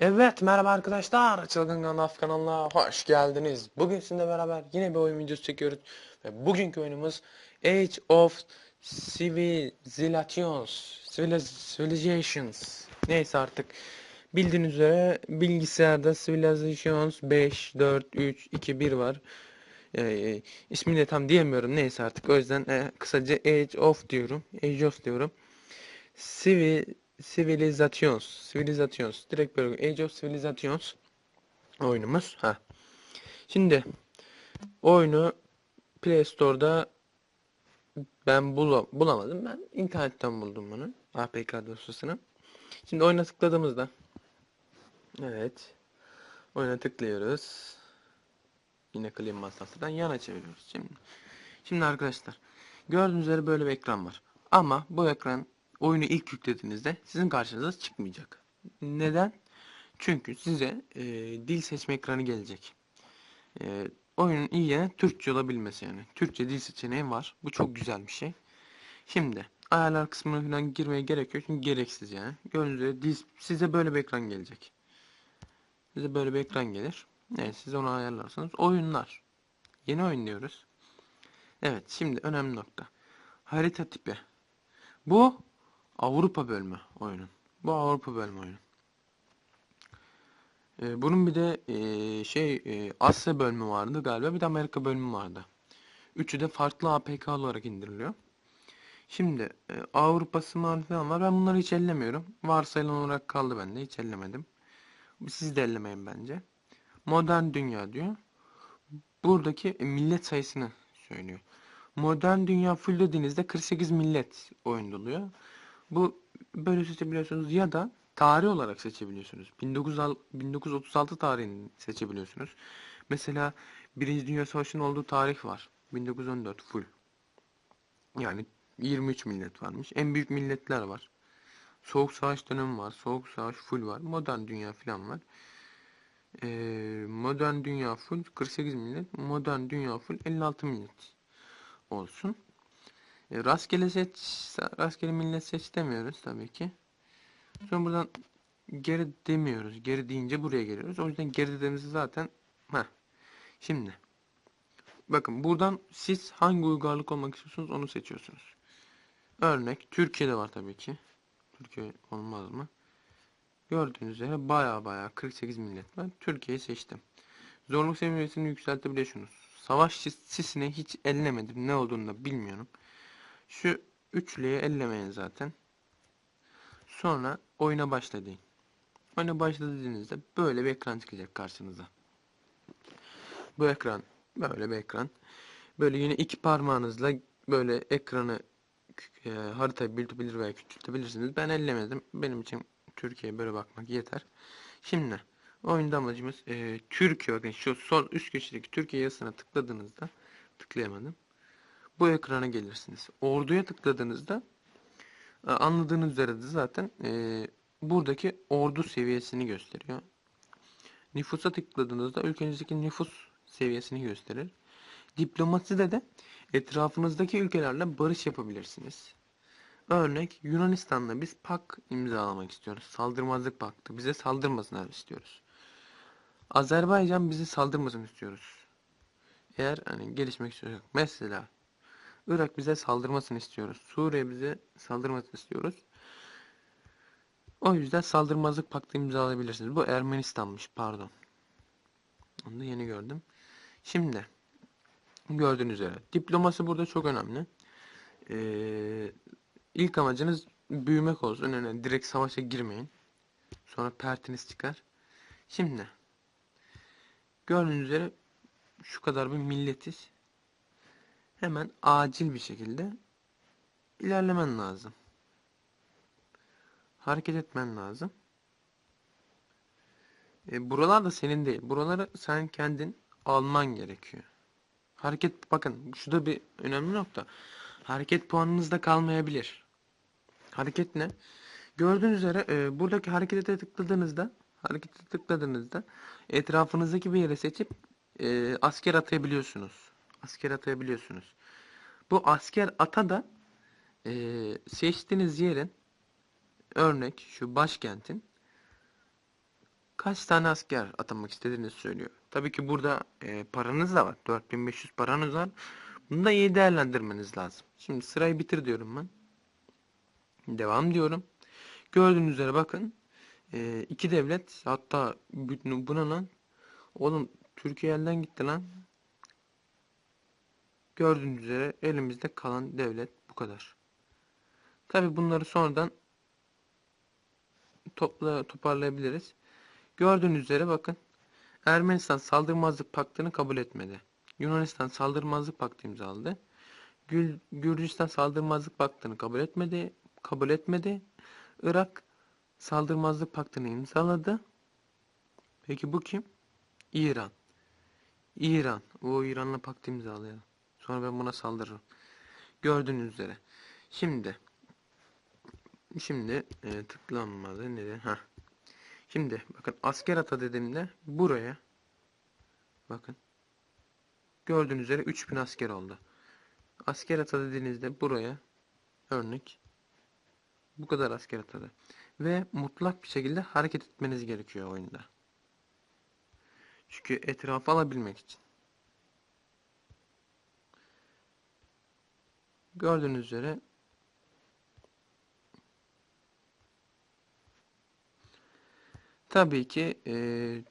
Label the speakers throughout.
Speaker 1: Evet merhaba arkadaşlar Çılgın Ganaf kanalına hoş geldiniz. Bugün sizinle beraber yine bir oyun videosu çekiyoruz. Ve bugünkü oyunumuz Age of Civilizations Civiliz- Civilizations Neyse artık bildiğiniz üzere bilgisayarda Civilizations 5, 4, 3, 2, 1 var. Ee, ismini de tam diyemiyorum neyse artık o yüzden e, kısaca Age of diyorum. Age of diyorum. Civil Civilizations. Civilizations. Direkt böyle Age of Civilizations oyunumuz. Ha. Şimdi oyunu Play Store'da ben bula- bulamadım. Ben internetten buldum bunu. APK dosyasını. Şimdi oyuna tıkladığımızda Evet. Oyuna tıklıyoruz. Yine clean masasından yana çeviriyoruz. Şimdi Şimdi arkadaşlar gördüğünüz üzere böyle bir ekran var. Ama bu ekran oyunu ilk yüklediğinizde sizin karşınıza çıkmayacak. Neden? Çünkü size e, dil seçme ekranı gelecek. E, oyunun iyi yanı Türkçe olabilmesi yani. Türkçe dil seçeneği var. Bu çok güzel bir şey. Şimdi ayarlar kısmına falan girmeye gerek yok çünkü gereksiz yani. Üzere dil, size böyle bir ekran gelecek. Size böyle bir ekran gelir. Evet siz onu ayarlarsanız oyunlar. Yeni oyun diyoruz. Evet şimdi önemli nokta. Harita tipi. Bu Avrupa bölümü oyunun. Bu Avrupa bölümü oyunu. Ee, bunun bir de ee, şey ee, Asya bölümü vardı galiba bir de Amerika bölümü vardı. Üçü de farklı APK olarak indiriliyor. Şimdi ee, Avrupa Smart falan var. Ben bunları hiç ellemiyorum. Varsayılan olarak kaldı bende. Hiç ellemedim. Siz de ellemeyin bence. Modern dünya diyor. Buradaki e, millet sayısını söylüyor. Modern dünya full dediğinizde 48 millet oyunduluyor. Bu böyle seçebiliyorsunuz ya da tarih olarak seçebiliyorsunuz. 1900 1936 tarihini seçebiliyorsunuz. Mesela Birinci Dünya Savaşı'nın olduğu tarih var. 1914 full. Yani 23 millet varmış. En büyük milletler var. Soğuk Savaş dönemi var. Soğuk Savaş full var. Modern dünya falan var. Ee, modern dünya full 48 millet. Modern dünya full 56 millet olsun. E, rastgele seç, rastgele millet seç demiyoruz tabii ki. Sonra buradan geri demiyoruz. Geri deyince buraya geliyoruz. O yüzden geri dediğimizde zaten heh. Şimdi bakın buradan siz hangi uygarlık olmak istiyorsunuz onu seçiyorsunuz. Örnek Türkiye'de var tabii ki. Türkiye olmaz mı? Gördüğünüz üzere baya baya 48 millet var. Türkiye'yi seçtim. Zorluk seviyesini yükseltebiliyorsunuz. Savaş sisine hiç ellemedim. Ne olduğunu da bilmiyorum. Şu üçlüyü ellemeyin zaten. Sonra oyuna başlayın. Oyuna başladığınızda böyle bir ekran çıkacak karşınıza. Bu ekran böyle bir ekran. Böyle yine iki parmağınızla böyle ekranı e, haritayı büyütebilir veya küçültebilirsiniz. Ben ellemedim. Benim için Türkiye'ye böyle bakmak yeter. Şimdi oyunda amacımız e, Türkiye bakın şu sol üst köşedeki Türkiye yazısına tıkladığınızda tıklayamadım. Bu ekrana gelirsiniz. Orduya tıkladığınızda e, anladığınız üzere de zaten e, buradaki ordu seviyesini gösteriyor. Nüfusa tıkladığınızda ülkenizdeki nüfus seviyesini gösterir. Diplomaside de etrafınızdaki ülkelerle barış yapabilirsiniz. Örnek Yunanistan'la biz pak imzalamak istiyoruz. Saldırmazlık paktı. Bize saldırmasınlar istiyoruz. Azerbaycan bize saldırmasın istiyoruz. Eğer hani gelişmek istiyorsak. Mesela Irak bize saldırmasını istiyoruz. Suriye bize saldırmasını istiyoruz. O yüzden saldırmazlık paktı imzalayabilirsiniz. Bu Ermenistan'mış pardon. Onu da yeni gördüm. Şimdi gördüğünüz üzere diplomasi burada çok önemli. Ee, ilk amacınız büyümek olsun. Yani direkt savaşa girmeyin. Sonra pertiniz çıkar. Şimdi gördüğünüz üzere şu kadar bir milletiz. Hemen acil bir şekilde ilerlemen lazım. Hareket etmen lazım. E, buralar da senin değil. Buraları sen kendin alman gerekiyor. Hareket bakın şu da bir önemli nokta. Hareket puanınızda kalmayabilir. Hareket ne? Gördüğünüz üzere e, buradaki harekete tıkladığınızda harekete tıkladığınızda etrafınızdaki bir yere seçip e, asker atayabiliyorsunuz. Asker atayabiliyorsunuz. Bu asker ata da e, seçtiğiniz yerin örnek şu başkentin kaç tane asker atamak istediğinizi söylüyor. Tabii ki burada e, paranız da var. 4500 paranız var. Bunu da iyi değerlendirmeniz lazım. Şimdi sırayı bitir diyorum ben. Devam diyorum. Gördüğünüz üzere bakın. E, iki devlet hatta bütün- buna lan oğlum Türkiye elden gitti lan. Gördüğünüz üzere elimizde kalan devlet bu kadar. Tabii bunları sonradan topla, toparlayabiliriz. Gördüğünüz üzere bakın. Ermenistan saldırmazlık paktını kabul etmedi. Yunanistan saldırmazlık paktı imzaladı. Gül, Gürcistan saldırmazlık paktını kabul etmedi. Kabul etmedi. Irak saldırmazlık paktını imzaladı. Peki bu kim? İran. İran. O İran'la pakt imzalıyor. Sonra ben buna saldırırım. Gördüğünüz üzere. Şimdi şimdi e, tıklanmadı neden? Ha. Şimdi bakın asker ata dediğimde buraya bakın gördüğünüz üzere 3000 asker oldu. Asker ata dediğinizde buraya örnek bu kadar asker atadı. Ve mutlak bir şekilde hareket etmeniz gerekiyor oyunda. Çünkü etrafı alabilmek için. Gördüğünüz üzere tabii ki eee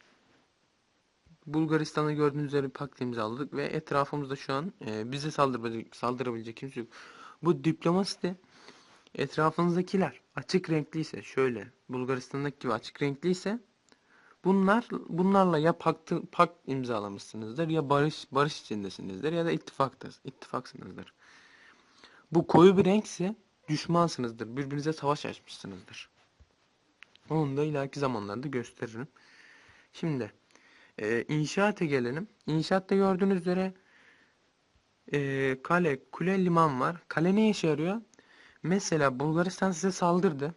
Speaker 1: Bulgaristan'ı gördüğünüz üzere pakt imzaladık ve etrafımızda şu an eee, bize saldırabilecek, kimse yok. Bu diplomasi de etrafınızdakiler açık renkliyse şöyle Bulgaristan'daki gibi açık renkliyse bunlar bunlarla ya paktı, pakt imzalamışsınızdır ya barış barış içindesinizdir ya da ittifaktır, ittifaksınızdır. Bu koyu bir renkse düşmansınızdır. Birbirinize savaş açmışsınızdır. Onu da ileriki zamanlarda gösteririm. Şimdi e, inşaata gelelim. İnşaatta gördüğünüz üzere e, kale, kule, liman var. Kale ne işe yarıyor? Mesela Bulgaristan size saldırdı.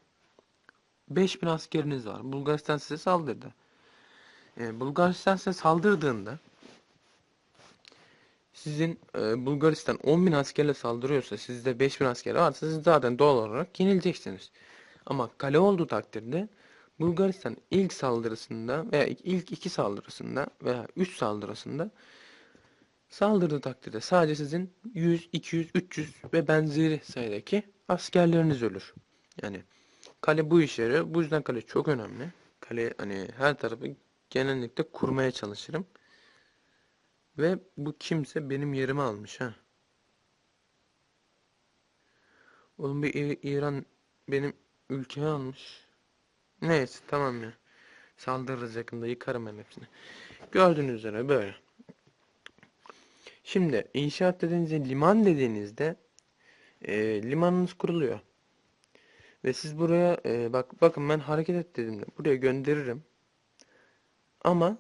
Speaker 1: 5000 askeriniz var. Bulgaristan size saldırdı. E, Bulgaristan size saldırdığında sizin e, Bulgaristan 10.000 askerle saldırıyorsa sizde 5000 asker varsa siz zaten doğal olarak yenileceksiniz. Ama kale olduğu takdirde Bulgaristan ilk saldırısında veya ilk iki saldırısında veya üç saldırısında saldırdığı takdirde sadece sizin 100, 200, 300 ve benzeri sayıdaki askerleriniz ölür. Yani kale bu işe yarıyor. Bu yüzden kale çok önemli. Kale hani her tarafı genellikle kurmaya çalışırım. Ve bu kimse benim yerimi almış ha. Oğlum bir İran benim ülkemi almış. Neyse tamam ya. Saldırırız yakında yıkarım ben hepsini. Gördüğünüz üzere böyle. Şimdi inşaat dediğinizde liman dediğinizde e, limanınız kuruluyor. Ve siz buraya e, bak bakın ben hareket et dediğimde buraya gönderirim. Ama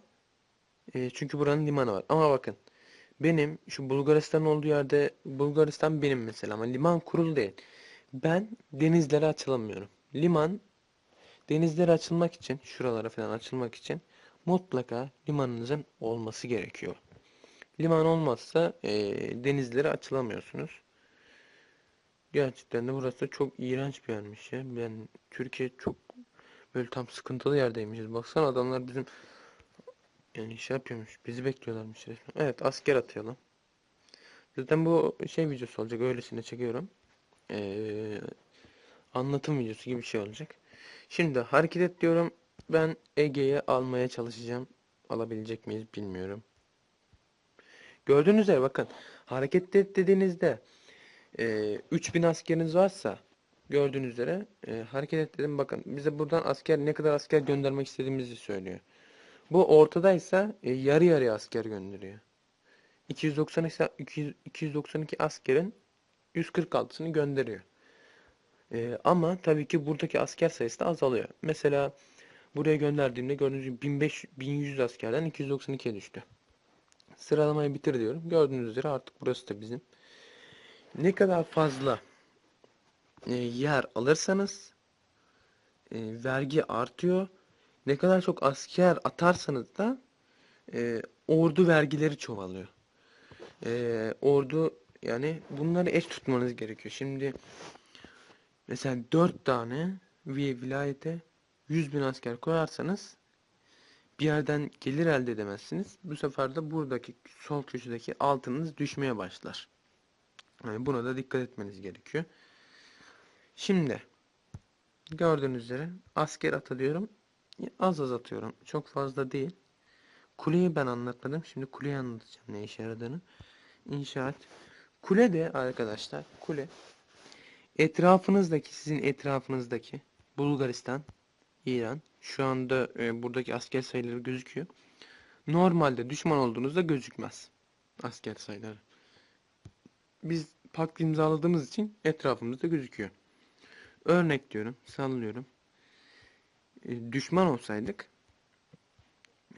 Speaker 1: e, çünkü buranın limanı var. Ama bakın benim şu Bulgaristan olduğu yerde Bulgaristan benim mesela ama liman kurulu değil. Ben denizlere açılamıyorum. Liman denizlere açılmak için şuralara falan açılmak için mutlaka limanınızın olması gerekiyor. Liman olmazsa e, denizlere açılamıyorsunuz. Gerçekten de burası çok iğrenç bir yermiş ya. Ben Türkiye çok böyle tam sıkıntılı yerdeymişiz. Baksana adamlar bizim yani şey yapıyormuş. Bizi bekliyorlarmış resmen. Evet asker atayalım. Zaten bu şey videosu olacak. Öylesine çekiyorum. Ee, anlatım videosu gibi bir şey olacak. Şimdi hareket et diyorum. Ben Ege'ye almaya çalışacağım. Alabilecek miyiz bilmiyorum. Gördüğünüz üzere bakın. Hareket et dediğinizde e, 3000 askeriniz varsa gördüğünüz üzere e, hareket et dedim. Bakın bize buradan asker ne kadar asker göndermek istediğimizi söylüyor. Bu ortadaysa e, yarı yarıya asker gönderiyor. 292, 200 292 askerin 146'sını gönderiyor. E, ama tabii ki buradaki asker sayısı da azalıyor. Mesela buraya gönderdiğimde gördüğünüz gibi 1500, 1100 askerden 292'ye düştü. Sıralamayı bitir diyorum. Gördüğünüz üzere artık burası da bizim. Ne kadar fazla e, yer alırsanız e, vergi artıyor. Ne kadar çok asker atarsanız da e, ordu vergileri çoğalıyor. E, ordu yani bunları eş tutmanız gerekiyor. Şimdi mesela 4 tane vi- vilayete 100 bin asker koyarsanız bir yerden gelir elde edemezsiniz. Bu sefer de buradaki sol köşedeki altınınız düşmeye başlar. Yani buna da dikkat etmeniz gerekiyor. Şimdi gördüğünüz üzere asker atılıyorum. Az az atıyorum. Çok fazla değil. Kuleyi ben anlatmadım. Şimdi kuleyi anlatacağım ne işe yaradığını. İnşaat. Kule de arkadaşlar kule etrafınızdaki sizin etrafınızdaki Bulgaristan, İran şu anda e, buradaki asker sayıları gözüküyor. Normalde düşman olduğunuzda gözükmez asker sayıları. Biz pakt imzaladığımız için etrafımızda gözüküyor. Örnek diyorum, sallıyorum. E, düşman olsaydık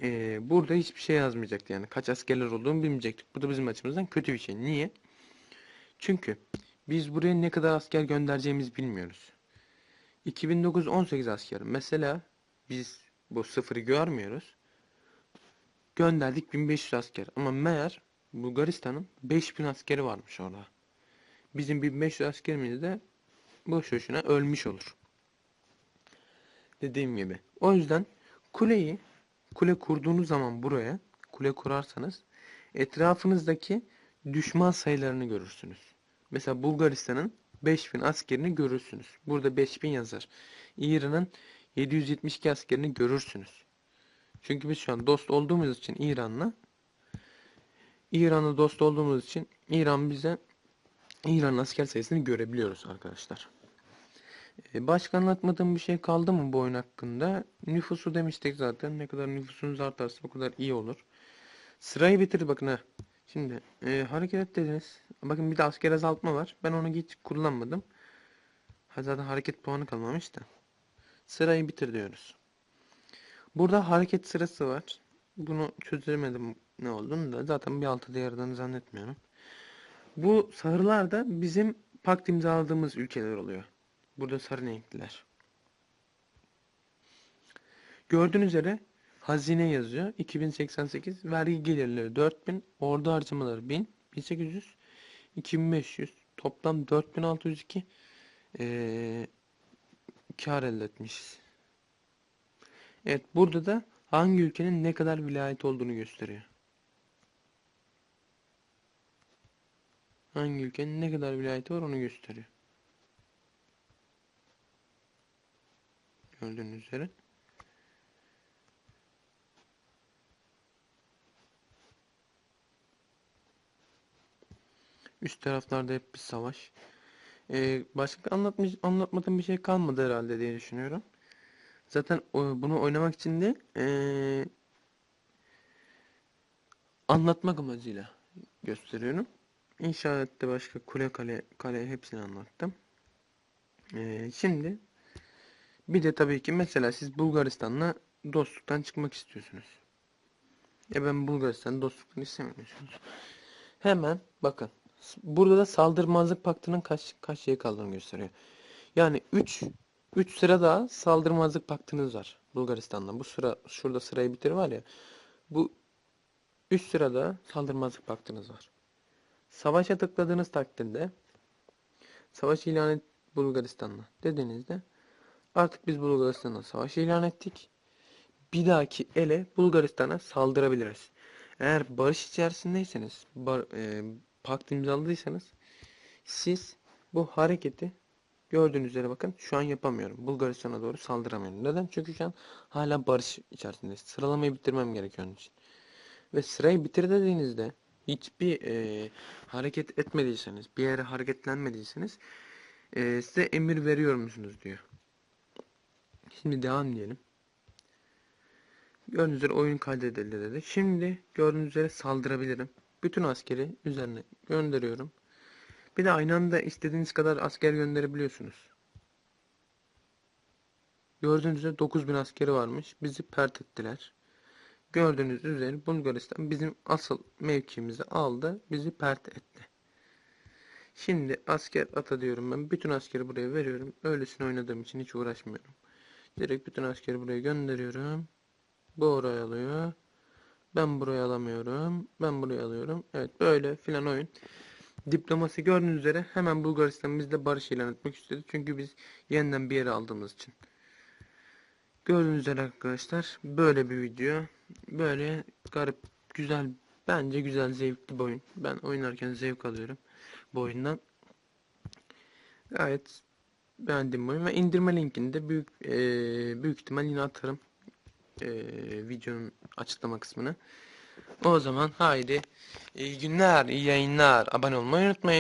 Speaker 1: e, burada hiçbir şey yazmayacaktı yani. Kaç askerler olduğunu bilmeyecektik. Bu da bizim açımızdan kötü bir şey. Niye? Çünkü biz buraya ne kadar asker göndereceğimizi bilmiyoruz. 2009-18 asker. Mesela biz bu sıfırı görmüyoruz. Gönderdik 1500 asker. Ama meğer Bulgaristan'ın 5000 askeri varmış orada. Bizim 1500 askerimiz de boş boşuna ölmüş olur. Dediğim gibi. O yüzden kuleyi kule kurduğunuz zaman buraya kule kurarsanız etrafınızdaki düşman sayılarını görürsünüz. Mesela Bulgaristan'ın 5000 askerini görürsünüz. Burada 5000 yazar. İran'ın 772 askerini görürsünüz. Çünkü biz şu an dost olduğumuz için İran'la İran'la dost olduğumuz için İran bize İran'ın asker sayısını görebiliyoruz arkadaşlar. Ee, başka anlatmadığım bir şey kaldı mı bu oyun hakkında? Nüfusu demiştik zaten. Ne kadar nüfusunuz artarsa o kadar iyi olur. Sırayı bitir bakın ha. Şimdi e, hareket et dediniz. Bakın bir de asker azaltma var. Ben onu hiç kullanmadım. Ha, zaten hareket puanı kalmamış da. Sırayı bitir diyoruz. Burada hareket sırası var. Bunu çözemedim ne olduğunu da. Zaten bir altı yaradığını zannetmiyorum. Bu sarılar da bizim pakt imzaladığımız ülkeler oluyor. Burada sarı renkliler. Gördüğünüz üzere hazine yazıyor. 2088 vergi gelirleri 4000, ordu harcamaları 1000, 1800, 2500, toplam 4602 ee, kar elde etmişiz. Evet burada da hangi ülkenin ne kadar vilayet olduğunu gösteriyor. Hangi ülkenin ne kadar vilayeti var onu gösteriyor. Gördüğünüz üzere. Üst taraflarda hep bir savaş. Ee, başka anlatmış, anlatmadığım bir şey kalmadı herhalde diye düşünüyorum. Zaten o, bunu oynamak için de ee, anlatmak amacıyla gösteriyorum. İnşaatte başka kule kale kale hepsini anlattım. Ee, şimdi bir de tabii ki mesela siz Bulgaristan'la dostluktan çıkmak istiyorsunuz. E ben Bulgaristan dostluktan istemiyorsunuz. Hemen bakın. Burada da saldırmazlık paktının kaç kaç şey kaldığını gösteriyor. Yani 3 3 sıra daha saldırmazlık paktınız var Bulgaristan'la. Bu sıra şurada sırayı bitir var ya. Bu 3 sırada saldırmazlık paktınız var. Savaşa tıkladığınız takdirde savaş ilan et Bulgaristan'la dediğinizde artık biz Bulgaristan'la savaş ilan ettik. Bir dahaki ele Bulgaristan'a saldırabiliriz. Eğer barış içerisindeyseniz, bar, e, pakt imzaladıysanız siz bu hareketi gördüğünüz üzere bakın şu an yapamıyorum. Bulgaristan'a doğru saldıramıyorum. Neden? Çünkü şu an hala barış içerisindeyiz. Sıralamayı bitirmem gerekiyor onun için. Ve sırayı bitir dediğinizde hiçbir e, hareket etmediyseniz, bir yere hareketlenmediyseniz e, size emir veriyor musunuz diyor. Şimdi devam diyelim. Gördüğünüz üzere oyun kaydedildi dedi. Şimdi gördüğünüz üzere saldırabilirim. Bütün askeri üzerine gönderiyorum. Bir de aynı anda istediğiniz kadar asker gönderebiliyorsunuz. Gördüğünüz üzere 9000 askeri varmış. Bizi pert ettiler. Gördüğünüz üzere Bulgaristan bizim asıl mevkimizi aldı. Bizi pert etti. Şimdi asker ata diyorum ben. Bütün askeri buraya veriyorum. Öylesine oynadığım için hiç uğraşmıyorum. Direkt bütün askeri buraya gönderiyorum. Bu oraya alıyor. Ben buraya alamıyorum. Ben buraya alıyorum. Evet böyle filan oyun. Diplomasi gördüğünüz üzere hemen Bulgaristan bizle barış ilan etmek istedi. Çünkü biz yeniden bir yere aldığımız için. Gördüğünüz üzere arkadaşlar böyle bir video. Böyle garip, güzel, bence güzel, zevkli bir oyun. Ben oynarken zevk alıyorum bu oyundan. Gayet beğendim oyun ve indirme linkini de büyük eee, büyük ihtimal yine atarım. Eee, videonun açıklama kısmına. O zaman haydi iyi günler, iyi yayınlar. Abone olmayı unutmayın.